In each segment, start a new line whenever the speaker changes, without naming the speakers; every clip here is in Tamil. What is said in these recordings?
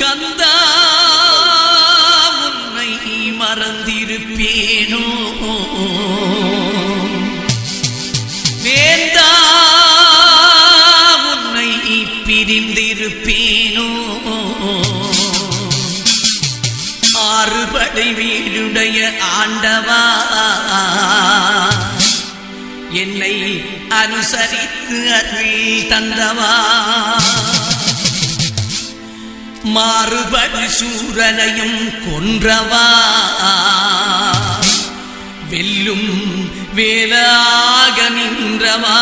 கந்தா உன்னை மறந்திருப்பேனோ? வேந்தா உன்னை பிரிந்திருப்பேனோ? ஆறுபடை வீடுடைய ஆண்டவா என்னை அனுசரித்து அருள் தந்தவா. மாறுபடி சூரனையும் கொன்றவா. வெல்லும் வேலாக நின்றவா.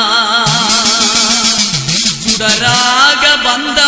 சுடராக வந்த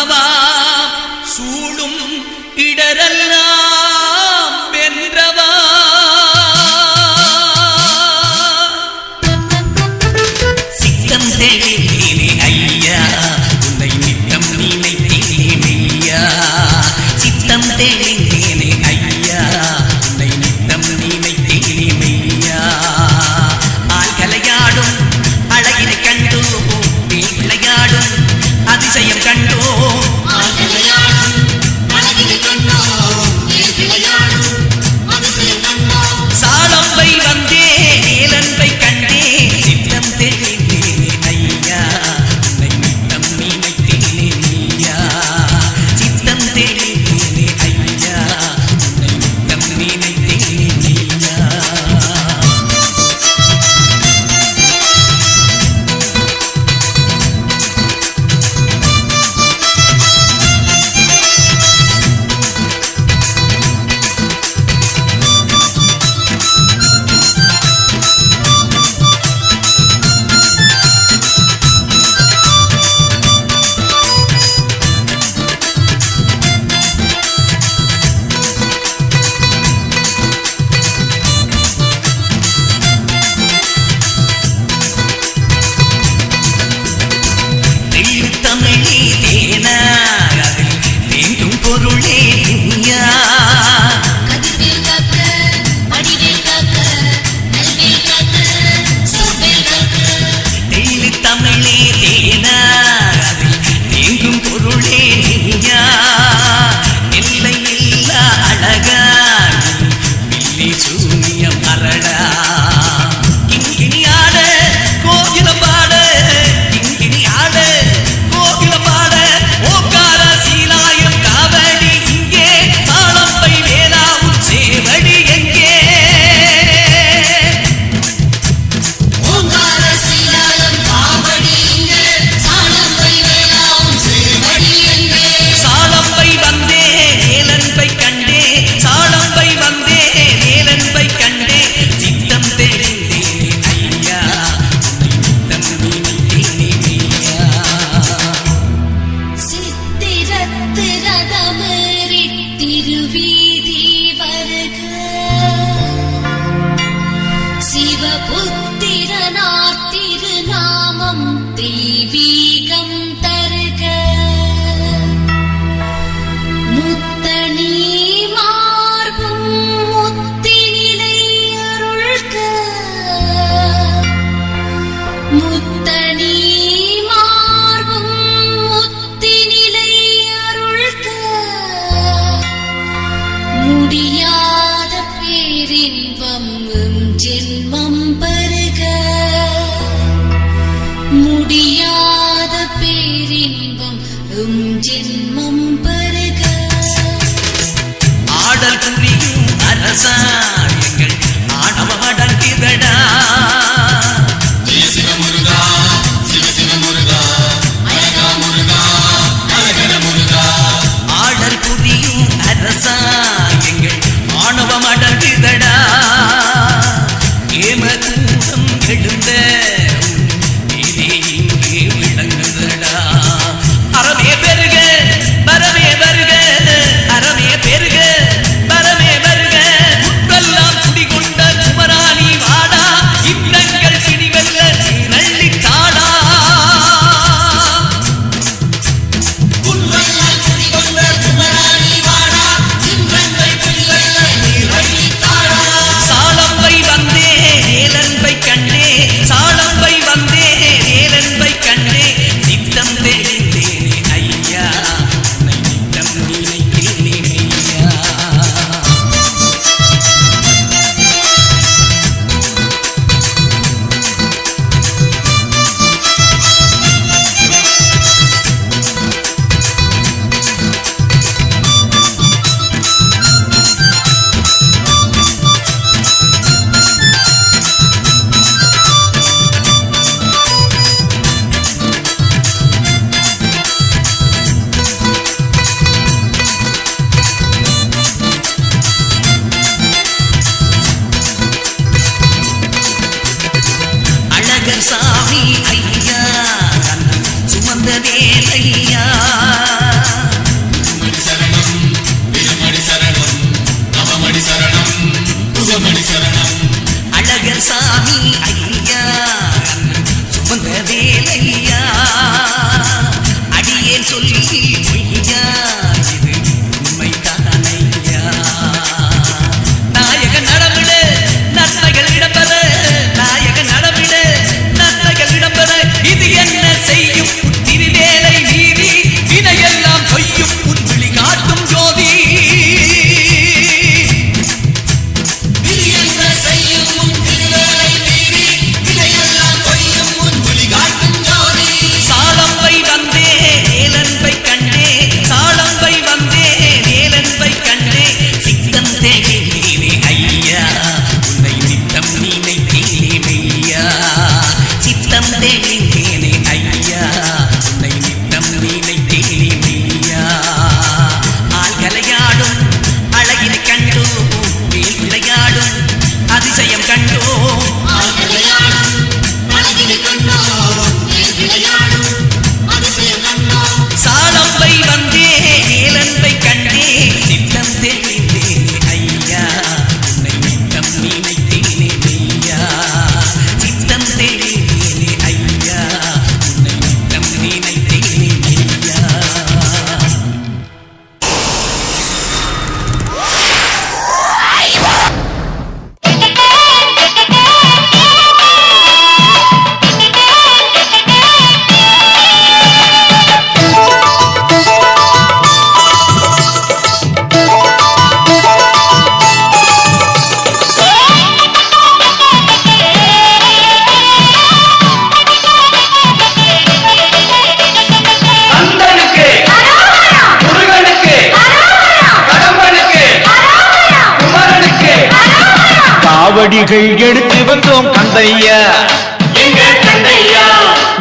காவடிகள் எடுத்து வந்தோம் கந்தையா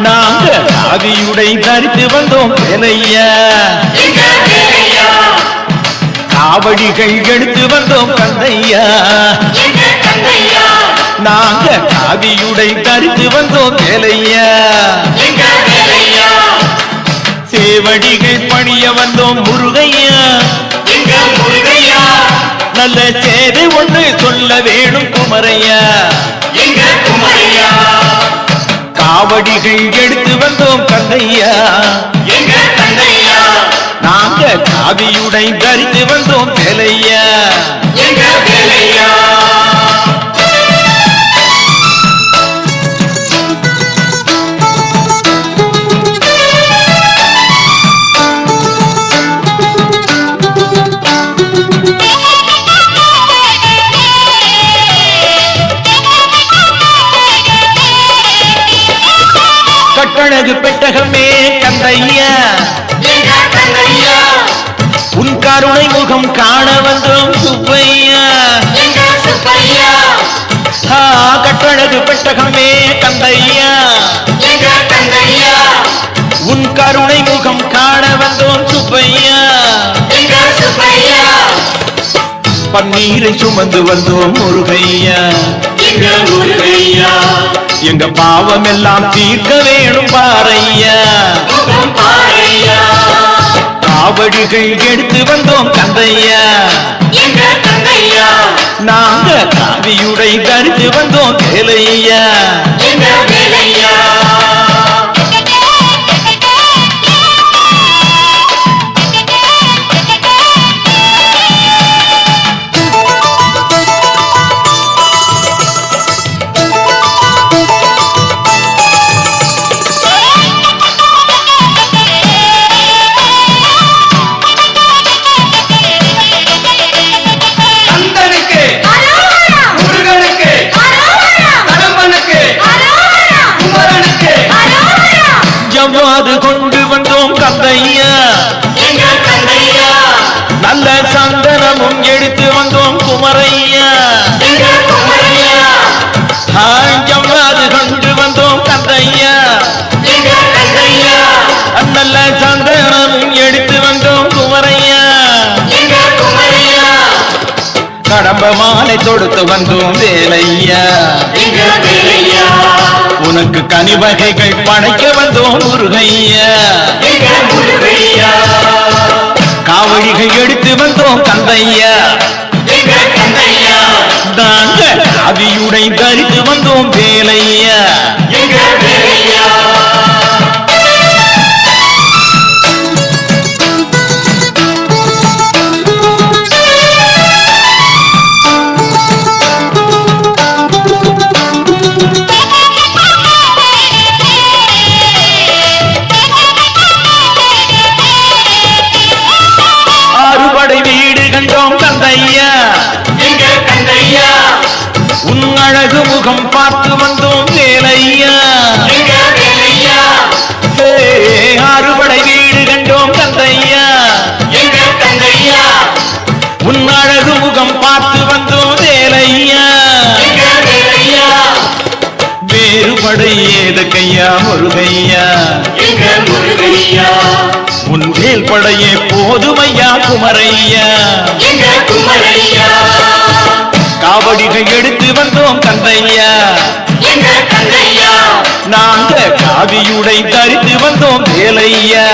நாங்க ஆதியுடை தரித்து வந்தோம் வேலையா. காவடிகள் எடுத்து வந்தோம் கந்தையா நாங்க காவியுடை தரித்து வந்தோம் வேலையா. சேவடிகள் பணிய வந்தோம் முருகையா. நல்ல சேதை ஒண்ணு சொல்ல வேணும் குமரையா.
எங்க குமரையா?
காவடிகள் எடுத்து வந்தோம் கந்தையா நாங்க காவியுடை தரித்து வந்தோம் வேலையா? கருணை காண வந்தோம் சுப்பையா.
எங்க
கட்டழகு பெட்டகமே கந்தையா. உன் கருணை முகம் காண வந்தோம் சுப்பையா. பன்னீரை சுமந்து வந்தோம் முருகையா.
எங்க
பாவம் எல்லாம் தீர்க்க வேணும் பாறையா
பாறையா.
காவடிகள் எடுத்து வந்தோம்
கண்ணையா
நாங்க காவியுடை தரித்து வந்தோம் வேலையா? ஜவ்வாது கொண்டு வந்தோம் கந்தையா நல்ல சந்தனமும் எடுத்து வந்தோம் குமரையா.
எங்க
கொண்டு வந்தோம் கந்தையா நல்ல சந்தனமும் எடுத்து வந்தோம் குமரையா. கடம்ப மாலை தொடுத்து வந்தோம் வேலையா. உனக்கு கனி வகைகள் படைக்க வந்தோம் முருகையா. காவடிகள் எடுத்து வந்தோம் கந்தையா
எங்க கண்ணையா
நாங்க அவியுடை தரித்து வந்தோம் வேலையா. அழகு முகம் பார்த்து வந்தோம் வேலையா?
எங்க
ஆறுபடை வீடு கண்டோம் தந்தையா?
தந்தையா கண்ணையா
உன் அழகு முகம் பார்த்து வந்தோம் வேலையா?
எங்க வேலையா
வேறுபடை ஏதக்கையா முருகையா?
முருகையா
உன் வேல் படையே போதுமையா குமரையா
குமரையா?
காவடிகள் எடுத்து வந்தோம் கந்தையா நாங்க காவியுடை தரித்து வந்தோம் வேலையா?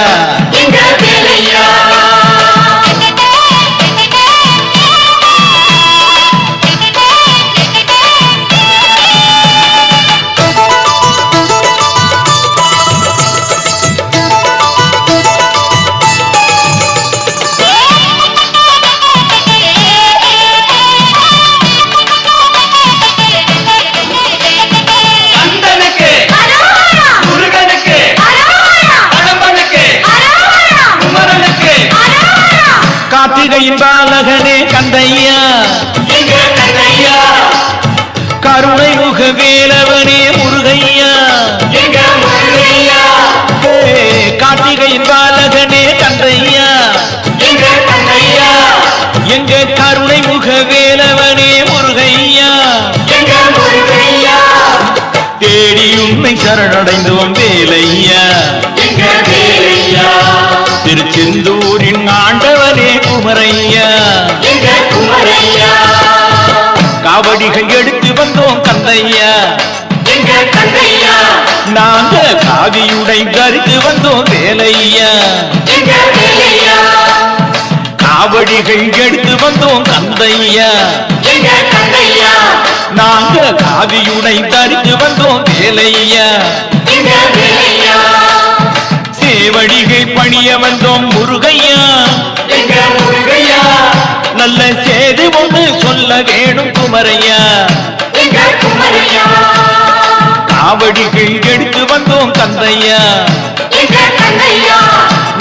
எங்கே
பாலகனே தந்தையா.
எங்கே
தந்தையா
எங்கே
கருணை முக வேலவனே முருகையா
தேடி
உண்மை வேலையா. திருச்செந்தூரின் ஆண்டவனே குமரையா. காவடிகள் எடுத்து வந்தோம் கந்தையா நாங்கள் காவியுடை தரித்து வந்தோம் வேலையா? காவடிகள் எடுத்து வந்தோம் கந்தையா நாங்க காவியுடை தரித்து வந்தோம் வேலையா?
எங்க வேலையா
சேவடிகை பணிய வந்தோம் முருகையா? நல்ல சேது ஒன்று சொல்ல வேணும் குமரையா? காவடிகள் எடுத்து வந்தோம்
கண்ணையா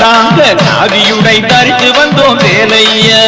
நாங்க காவியுடை தரித்து வந்தோம் வேலையா.